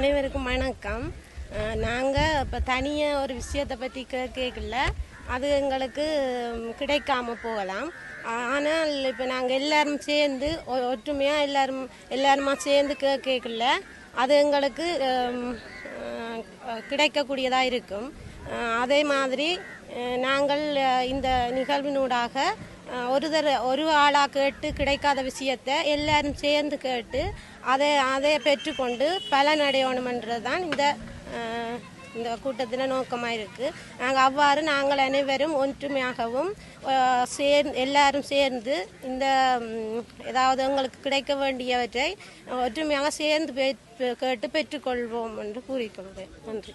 அனைவருக்கும் வணக்கம். நாங்கள் இப்போ தனியாக ஒரு விஷயத்தை பற்றி கே கேட்கல அது எங்களுக்கு கிடைக்காம போகலாம். ஆனால் இப்போ நாங்கள் எல்லாரும் சேர்ந்து ஒ- எல்லாரும் எல்லாருமா சேர்ந்து கே கேட்கல அது எங்களுக்கு கிடைக்கக்கூடியதாக இருக்கும். அதே மாதிரி நாங்கள் இந்த நிகழ்வினூடாக ஒரு தர ஒரு ஆளாக கேட்டு கிடைக்காத விஷயத்தை எல்லாரும் சேர்ந்து கேட்டு அதை அதை பெற்றுக்கொண்டு பலனடையணுமன்றது தான் இந்த இந்த கூட்டத்தில் நோக்கமாக இருக்குது நாங்கள் அவ்வாறு நாங்கள் அனைவரும் ஒற்றுமையாகவும் சேர்ந்து எல்லாரும் சேர்ந்து இந்த ஏதாவது எங்களுக்கு கிடைக்க வேண்டியவற்றை ஒற்றுமையாக சேர்ந்து கேட்டு பெற்றுக்கொள்வோம் என்று கூறிக்கொள்கிறேன். நன்றி.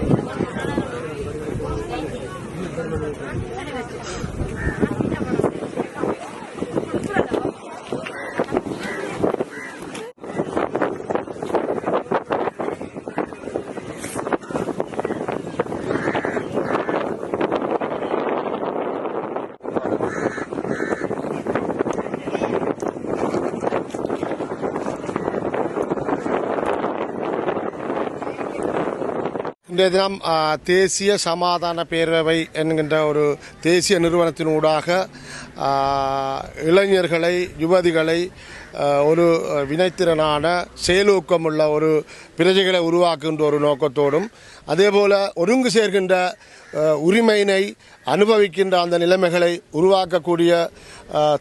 இன்றைய தினம் தேசிய சமாதான பேரவை என்கின்ற ஒரு தேசிய நிறுவனத்தினூடாக இளைஞர்களை யுவதிகளை ஒரு வினைத்திறனான செயலூக்கமுள்ள ஒரு பிரஜைகளை உருவாக்குகின்ற ஒரு நோக்கத்தோடும் அதேபோல ஒருங்கு சேர்கின்ற உரிமையினை அனுபவிக்கின்ற அந்த நிலைமைகளை உருவாக்கக்கூடிய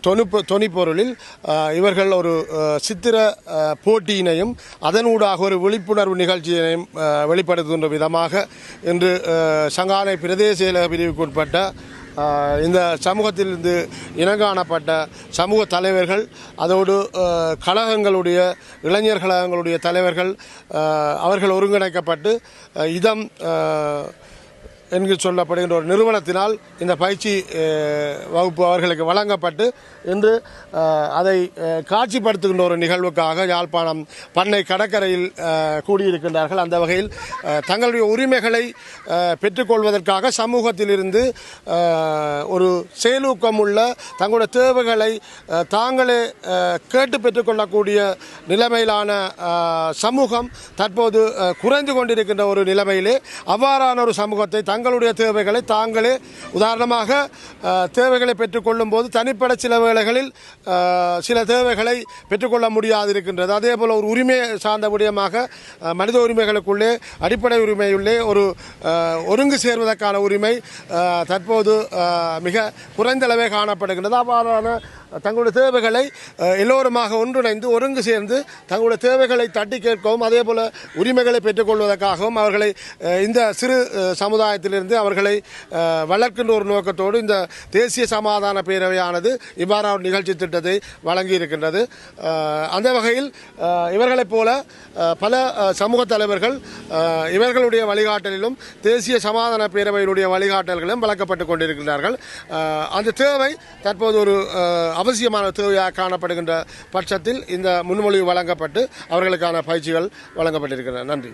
தொனிப்பு தொனிப்பொருளில் இவர்கள் ஒரு சித்திர போட்டியினையும் அதனூடாக ஒரு விழிப்புணர்வு நிகழ்ச்சியினையும் வெளிப்படுத்துகின்ற விதமாக இன்று சங்கானை பிரதேச செயலக பிரிவுக்குட்பட்ட இந்த சமூகத்திலிருந்து இனங்காணப்பட்ட சமூக தலைவர்கள் அதோடு கழகங்களுடைய இளைஞர் கழகங்களுடைய தலைவர்கள் அவர்கள் ஒருங்கிணைக்கப்பட்டு இதம் என்று சொல்லப்படுகின்ற ஒரு நிறுவனத்தினால் இந்த பயிற்சி வகுப்பு அவர்களுக்கு வழங்கப்பட்டு இன்று அதை காட்சிப்படுத்துகின்ற ஒரு நிகழ்வுக்காக யாழ்ப்பாணம் பண்ணை கடற்கரையில் கூடியிருக்கின்றார்கள். அந்த வகையில் தங்களுடைய உரிமைகளை பெற்றுக்கொள்வதற்காக சமூகத்திலிருந்து ஒரு செயலூக்கம் உள்ள தங்களுடைய தேவைகளை தாங்களே கேட்டு பெற்றுக்கொள்ளக்கூடிய நிலைமையிலான சமூகம் தற்போது குறைந்து கொண்டிருக்கின்ற ஒரு நிலைமையிலே அவ்வாறான ஒரு சமூகத்தை தங்களுடைய தேவைகளை தாங்களே உதாரணமாக தேவைகளை பெற்றுக்கொள்ளும் போது தனிப்பட சில வேளைகளில் சில தேவைகளை பெற்றுக்கொள்ள முடியாது இருக்கின்றது அதே போல் ஒரு உரிமை சார்ந்த விடயமாக மனித உரிமைகளுக்குள்ளே அடிப்படை உரிமையுள்ளே ஒரு ஒருங்கு சேர்வதற்கான உரிமை தற்போது மிக குறைந்த அளவே காணப்படுகின்றது. அவ்வாறான தங்களுடைய தேவைகளை எல்லோருமாக ஒன்றிணைந்து ஒருங்கு சேர்ந்து தங்களுடைய தேவைகளை தட்டி கேட்கவும் அதே போல் உரிமைகளை பெற்றுக்கொள்வதற்காகவும் அவர்களை இந்த சிறு சமுதாயத்திலிருந்து அவர்களை வளர்க்கின்ற ஒரு நோக்கத்தோடு இந்த தேசிய சமாதான பேரவையானது இவ்வாறான ஒரு நிகழ்ச்சி திட்டத்தை வழங்கி இருக்கின்றது. அந்த வகையில் இவர்களைப் போல பல சமூக தலைவர்கள் இவர்களுடைய வழிகாட்டலிலும் தேசிய சமாதான பேரவையினுடைய வழிகாட்டல்களும் வழங்கப்பட்டுக் கொண்டிருக்கின்றார்கள். அந்த தேவை தற்போது ஒரு அவசியமான தேவையாக காணப்படுகின்ற பட்சத்தில் இந்த முன்மொழிவு வழங்கப்பட்டு அவர்களுக்கான பயிற்சிகள் வழங்கப்பட்டிருக்கின்றன. நன்றி.